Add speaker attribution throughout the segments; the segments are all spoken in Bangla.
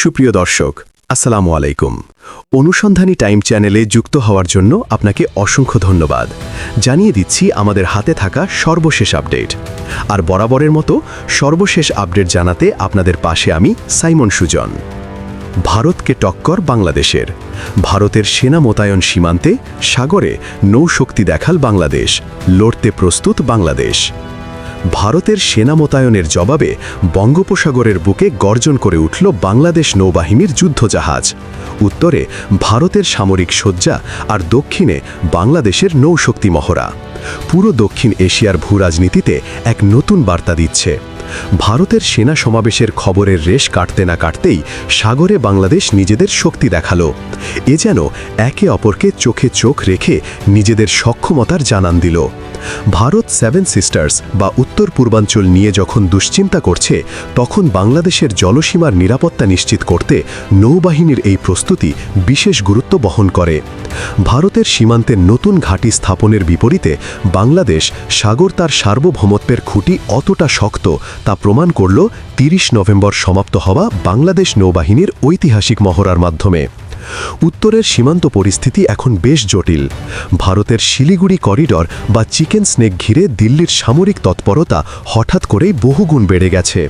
Speaker 1: সুপ্রিয় দর্শক, আসসালামু আলাইকুম। অনুসন্ধানী টাইম চ্যানেলে যুক্ত হওয়ার জন্য আপনাকে অসংখ্য ধন্যবাদ। জানিয়ে দিচ্ছি আমাদের হাতে থাকা সর্বশেষ আপডেট। আর বরাবরের মতো সর্বশেষ আপডেট জানাতে আপনাদের পাশে আমি সাইমন সুজন। ভারতকে টক্কর বাংলাদেশের। ভারতের সেনা মোতায়েন সীমান্তে সাগরে নৌশক্তি দেখাল বাংলাদেশ, লড়তে প্রস্তুত বাংলাদেশ। ভারতের সেনা মোতায়নের জবাবে বঙ্গোপসাগরের বুকে গর্জন করে উঠল বাংলাদেশ নৌবাহিনীর যুদ্ধজাহাজ। উত্তরে ভারতের সামরিক শয্যা আর দক্ষিণে বাংলাদেশের নৌশক্তি মহড়া। পুরো দক্ষিণ এশিয়ার ভূরাজনীতিতে এক নতুন বার্তা দিচ্ছে। ভারতের সেনা সমাবেশের খবরের রেশ কাটতে না কাটতেই সাগরে বাংলাদেশ নিজেদের শক্তি দেখাল। এ যেন একে অপরকে চোখে চোখ রেখে নিজেদের সক্ষমতার জানান দিল। ভারত সেভেন সিস্টার্স বা উত্তর পূর্বাঞ্চল নিয়ে যখন দুশ্চিন্তা করছে, তখন বাংলাদেশের জলসীমার নিরাপত্তা নিশ্চিত করতে নৌবাহিনীর এই প্রস্তুতি বিশেষ গুরুত্ব বহন করে। ভারতের সীমান্তে নতুন ঘাঁটি স্থাপনের বিপরীতে বাংলাদেশ সাগর তার সার্বভৌমত্বের খুঁটি অতটা শক্ত তা প্রমাণ করল তিরিশ নভেম্বর সমাপ্ত হওয়া বাংলাদেশ নৌবাহিনীর ঐতিহাসিক মহড়ার মাধ্যমে। উত্তরের সীমান্ত পরিস্থিতি এখন বেশ জটিল। ভারতের শিলিগুড়ি করিডর বা চিকেন স্নেক ঘিরে দিল্লির সামরিক তৎপরতা হঠাৎ করেই বহুগুণ বেড়ে গেছে।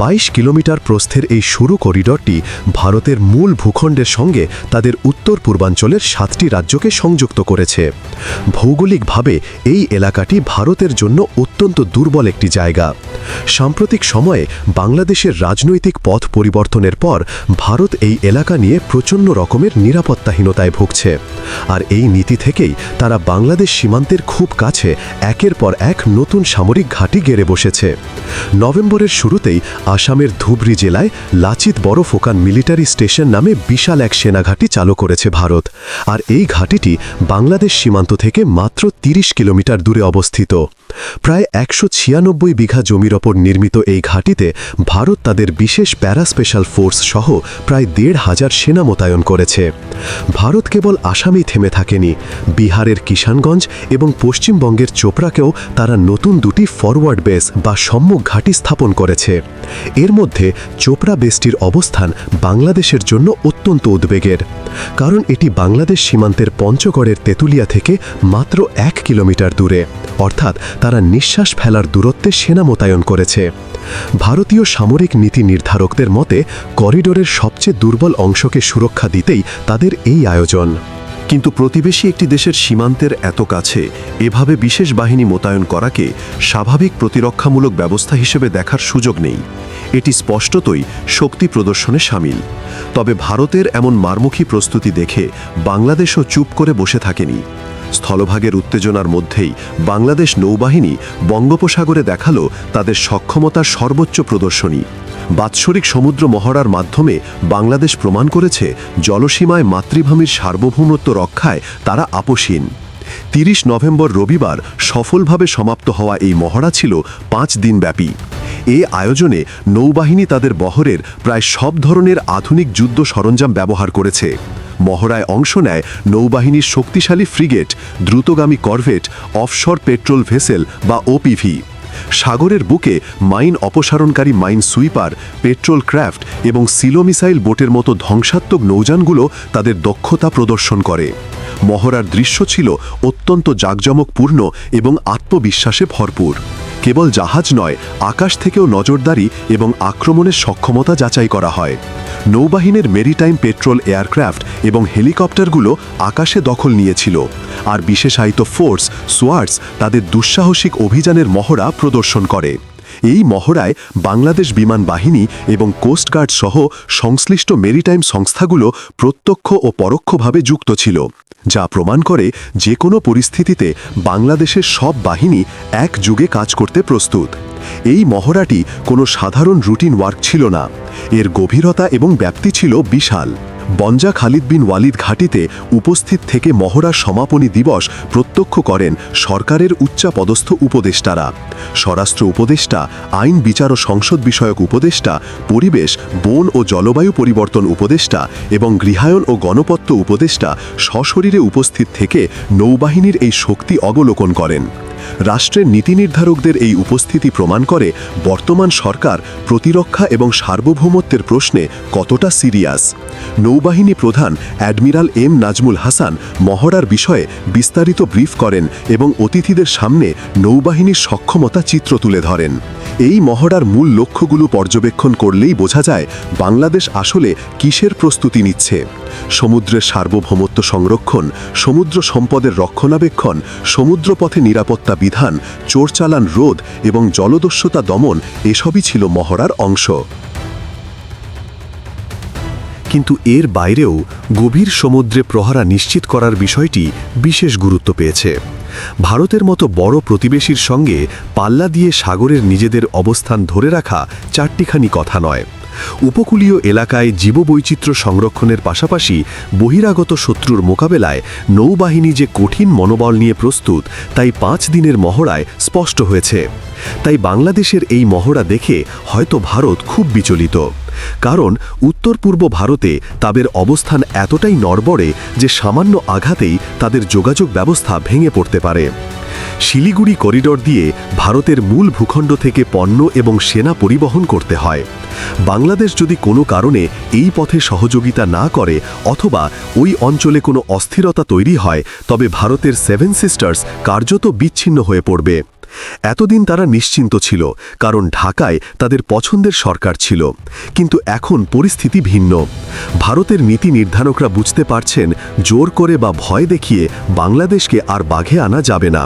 Speaker 1: বাইশ কিলোমিটার প্রস্থের এই সরু করিডরটি ভারতের মূল ভূখণ্ডের সঙ্গে তাদের উত্তর পূর্বাঞ্চলের সাতটি রাজ্যকে সংযুক্ত করেছে। ভৌগোলিকভাবে এই এলাকাটি ভারতের জন্য অত্যন্ত দুর্বল একটি জায়গা। সাম্প্রতিক সময়ে বাংলাদেশের রাজনৈতিক পথ পরিবর্তনের পর ভারত এই এলাকা নিয়ে প্রচণ্ড রকমের নিরাপত্তাহীনতায় ভুগছে। আর এই নীতি থেকেই তারা বাংলাদেশ সীমান্তের খুব কাছে একের পর এক নতুন সামরিক ঘাঁটি গেড়ে বসেছে। নভেম্বরের শুরুতেই আসামের ধুবড়ি জেলায় লাচিত বড়ফোকান মিলিটারি স্টেশন নামে বিশাল এক সেনাঘাঁটি চালু করেছে ভারত। আর এই ঘাঁটিটি বাংলাদেশ সীমান্ত থেকে মাত্র ৩০ কিলোমিটার দূরে অবস্থিত। প্রায় একশো ছিয়ানব্বই বিঘা জমির ওপর নির্মিত এই ঘাঁটিতে ভারত তাদের বিশেষ প্যারা স্পেশাল ফোর্স সহ প্রায় দেড় হাজার সেনা মোতায়েন করেছে। ভারত কেবল আসামেই থেমে থাকেনি, বিহারের কিষানগঞ্জ এবং পশ্চিমবঙ্গের চোপড়াকেও তারা নতুন দুটি ফরওয়ার্ড বেস বা সম্মুখ ঘাঁটি স্থাপন করেছে। এর মধ্যে চোপড়া বেসটির অবস্থান বাংলাদেশের জন্য অত্যন্ত উদ্বেগের। কারণ এটি বাংলাদেশ সীমান্তের পঞ্চগড়ের তেঁতুলিয়া থেকে মাত্র এক কিলোমিটার দূরে। অর্থাৎ তারা নিঃশ্বাস ফেলার দূরত্বে সেনা মোতায়েন করেছে। ভারতীয় সামরিক নীতি নির্ধারকদের মতে, করিডোরের সবচেয়ে দুর্বল অংশকে সুরক্ষা দিতেই তাদের এই আয়োজন।
Speaker 2: কিন্তু প্রতিবেশী একটি দেশের সীমান্তের এত কাছে, এভাবে বিশেষ বাহিনী মোতায়েন করাকে স্বাভাবিক প্রতিরক্ষামূলক ব্যবস্থা হিসেবে দেখার সুযোগ নেই। এটি স্পষ্টতই শক্তি প্রদর্শনে সামিল। তবে ভারতের এমন মারমুখী প্রস্তুতি দেখে বাংলাদেশও চুপ করে বসে থাকেনি। স্থলভাগের উত্তেজনার মধ্যেই বাংলাদেশ নৌবাহিনী বঙ্গোপসাগরে দেখাল তাদের সক্ষমতার সর্বোচ্চ প্রদর্শনী। বাৎসরিক সমুদ্র মহড়ার মাধ্যমে বাংলাদেশ প্রমাণ করেছে জলসীমায় মাতৃভূমির সার্বভৌমত্ব রক্ষায় তারা আপোষহীন। তিরিশ নভেম্বর রবিবার সফলভাবে সমাপ্ত হওয়া এই মহড়া ছিল পাঁচ দিনব্যাপী। এ আয়োজনে নৌবাহিনী তাদের বহরের প্রায় সব ধরনের আধুনিক যুদ্ধ সরঞ্জাম ব্যবহার করেছে। মহড়ায় অংশ নেয় নৌবাহিনীর শক্তিশালী ফ্রিগেট, দ্রুতগামী করভেট, অফশোর পেট্রোল ভেসেল বা ওপিভি। সাগরের বুকে মাইন অপসারণকারী মাইন সুইপার, পেট্রোল ক্র্যাফট এবং সিলো মিসাইল বোটের মতো ধ্বংসাত্মক নৌযানগুলো তাদের দক্ষতা প্রদর্শন করে। মহড়ার দৃশ্য ছিল অত্যন্ত জাঁকজমকপূর্ণ এবং আত্মবিশ্বাসে ভরপুর। কেবল জাহাজ নয়, আকাশ থেকেও নজরদারি এবং আক্রমণের সক্ষমতা যাচাই করা হয়। নৌবাহিনীর মেরিটাইম পেট্রোল এয়ারক্রাফট এবং হেলিকপ্টারগুলো আকাশে দখল নিয়েছিল। আর বিশেষায়িত ফোর্স সোয়ার্টস তাদের দুঃসাহসিক অভিযানের মহড়া প্রদর্শন করে। এই মহড়ায় বাংলাদেশ বিমান বাহিনী এবং কোস্টগার্ড সহ সংশ্লিষ্ট মেরিটাইম সংস্থাগুলো প্রত্যক্ষ ও পরোক্ষভাবে যুক্ত ছিল, যা প্রমাণ করে যে কোনো পরিস্থিতিতে বাংলাদেশের সব বাহিনী এক যুগে কাজ করতে প্রস্তুত। এই মহড়াটি কোনো সাধারণ রুটিন ওয়ার্ক ছিল না। এর গভীরতা এবং ব্যাপ্তি ছিল বিশাল। বঞ্জা খালিদ বিন ওয়ালিদ ঘাটিতে উপস্থিত থেকে মহড়ার সমাপনী দিবস প্রত্যক্ষ করেন সরকারের উচ্চাপদস্থ উপদেষ্টারা। স্বরাষ্ট্র উপদেষ্টা, আইন বিচার ও সংসদ বিষয়ক উপদেষ্টা, পরিবেশ, বন ও জলবায়ু পরিবর্তন উপদেষ্টা এবং গৃহায়ন ও গণপত্য উপদেষ্টা সশরীরে উপস্থিত থেকে নৌবাহিনীর এই শক্তি অবলোকন করেন। রাষ্ট্রের নীতি নির্ধারকদের এই উপস্থিতি প্রমাণ করে বর্তমান সরকার প্রতিরক্ষা এবং সার্বভৌমত্বের প্রশ্নে কতটা সিরিয়াস। নৌবাহিনী প্রধান অ্যাডমিরাল এম নাজমুল হাসান মহড়ার বিষয়ে বিস্তারিত ব্রিফ করেন এবং অতিথিদের সামনে নৌবাহিনীর সক্ষমতা চিত্র তুলে ধরেন। এই মহড়ার মূল লক্ষ্যগুলো পর্যবেক্ষণ করলেই বোঝা যায় বাংলাদেশ আসলে কিসের প্রস্তুতি নিচ্ছে। সমুদ্রের সার্বভৌমত্ব সংরক্ষণ, সমুদ্র সম্পদের রক্ষণাবেক্ষণ, সমুদ্রপথে নিরাপত্তা বিধান, চোরচালান রোধ এবং জলদস্যুতা দমন এসবই ছিল মহড়ার অংশ। কিন্তু এর বাইরেও গভীর সমুদ্রে প্রহারা নিশ্চিত করার বিষয়টি বিশেষ গুরুত্ব পেয়েছে। ভারতের মতো বড় প্রতিবেশীর সঙ্গে পাল্লা দিয়ে সাগরের নিজেদের অবস্থান ধরে রাখা চারটিখানি কথা নয়। উপকূলীয় এলাকায় জীববৈচিত্র্য সংরক্ষণের পাশাপাশি বহিরাগত শত্রুর মোকাবেলায় নৌবাহিনী যে কঠিন মনোবল নিয়ে প্রস্তুত, তাই পাঁচ দিনের মহড়ায় স্পষ্ট হয়েছে। তাই বাংলাদেশের এই মহড়া দেখে হয়তো ভারত খুব বিচলিত। কারণ উত্তর পূর্ব ভারতে তাদের অবস্থান এতটাই নড়বড়ে যে সামান্য আঘাতেই তাদের যোগাযোগ ব্যবস্থা ভেঙে পড়তে পারে। শিলিগুড়ি করিডর দিয়ে ভারতের মূল ভূখণ্ড থেকে পণ্য এবং সেনা পরিবহন করতে হয়। বাংলাদেশ যদি কোনো কারণে এই পথে সহযোগিতা না করে অথবা ওই অঞ্চলে কোনো অস্থিরতা তৈরি হয়, তবে ভারতের সেভেন সিস্টার্স কার্যত বিচ্ছিন্ন হয়ে পড়বে। এতদিন তারা নিশ্চিন্ত ছিল, কারণ ঢাকায় তাদের পছন্দের সরকার ছিল। কিন্তু এখন পরিস্থিতি ভিন্ন। ভারতের নীতি নির্ধারকরা বুঝতে পারছেন, জোর করে বা ভয় দেখিয়ে বাংলাদেশকে আর বাঘে আনা যাবে না।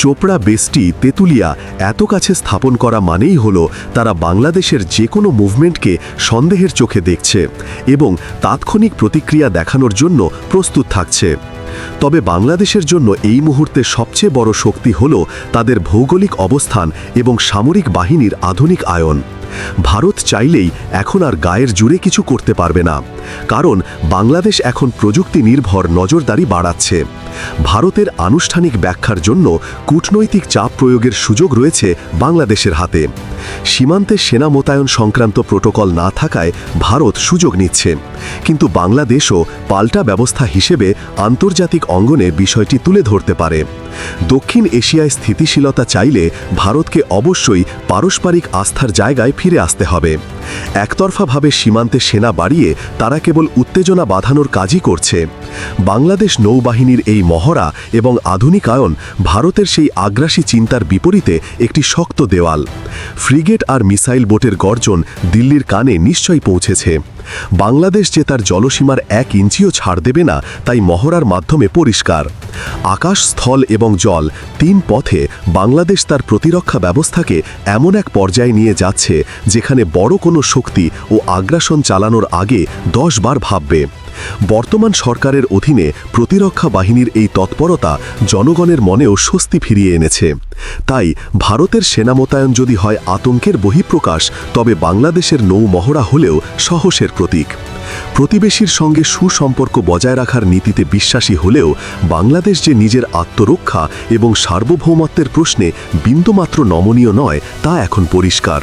Speaker 2: চোপড়া বেস্টি তেতুলিয়া এত কাছে স্থাপন করা মানেই হল তারা বাংলাদেশের যে কোনো মুভমেন্টকে সন্দেহের চোখে দেখছে এবং তাৎক্ষণিক প্রতিক্রিয়া দেখানোর জন্য প্রস্তুত থাকছে। তবে বাংলাদেশের জন্য এই মুহূর্তে সবচেয়ে বড় শক্তি হল তাদের ভৌগোলিক অবস্থান এবং সামরিক বাহিনীর আধুনিক আয়ন। ভারত চাইলেই এখন আর গায়ের জুড়ে কিছু করতে পারবে না। কারণ বাংলাদেশ এখন প্রযুক্তি নির্ভর নজরদারি বাড়াচ্ছে। ভারতের আনুষ্ঠানিক ব্যাখ্যার জন্য কূটনৈতিক চাপ প্রয়োগের সুযোগ রয়েছে বাংলাদেশের হাতে। সীমান্তে সেনা মোতায়েন সংক্রান্ত প্রোটোকল না থাকায় ভারত সুযোগ নিচ্ছে। কিন্তু বাংলাদেশও পাল্টা ব্যবস্থা হিসেবে আন্তর্জাতিক অঙ্গনে বিষয়টি তুলে ধরতে পারে। দক্ষিণ এশিয়ায় স্থিতিশীলতা চাইলে ভারতকে অবশ্যই পারস্পরিক আস্থার জায়গায় ফিরে আসতে হবে। একতরফাভাবে সীমান্তে সেনা বাড়িয়ে তারা কেবল উত্তেজনা বাঁধানোর কাজই করছে। বাংলাদেশ নৌবাহিনীর এই মহড়া এবং আধুনিকায়ন ভারতের সেই আগ্রাসী চিন্তার বিপরীতে একটি শক্ত দেওয়াল। ফ্রিগেট আর মিসাইল বোটের গর্জন দিল্লির কানে নিশ্চয়ই পৌঁছেছে। বাংলাদেশ যে তার জলসীমার এক ইঞ্চিও ছাড় দেবে না, তাই মহড়ার মাধ্যমে পরিষ্কার। আকাশ, স্থল এবং জল তিন পথে বাংলাদেশ তার প্রতিরক্ষা ব্যবস্থাকে এমন এক পর্যায়ে নিয়ে যাচ্ছে, যেখানে বড় কোনো শক্তি ও আগ্রাসন চালানোর আগে দশ বার ভাববে। বর্তমান সরকারের অধীনে প্রতিরক্ষা বাহিনীর এই তৎপরতা জনগণের মনেও স্বস্তি ফিরিয়ে এনেছে। তাই ভারতের সেনা মোতায়েন যদি হয় আতঙ্কের বহিঃপ্রকাশ, তবে বাংলাদেশের নৌ মহড়া হলেও সাহসের প্রতীক। প্রতিবেশীর সঙ্গে সুসম্পর্ক বজায় রাখার নীতিতে বিশ্বাসী হলেও বাংলাদেশ যে নিজের আত্মরক্ষা এবং সার্বভৌমত্বের প্রশ্নে বিন্দুমাত্র নমনীয় নয়, তা এখন পরিষ্কার।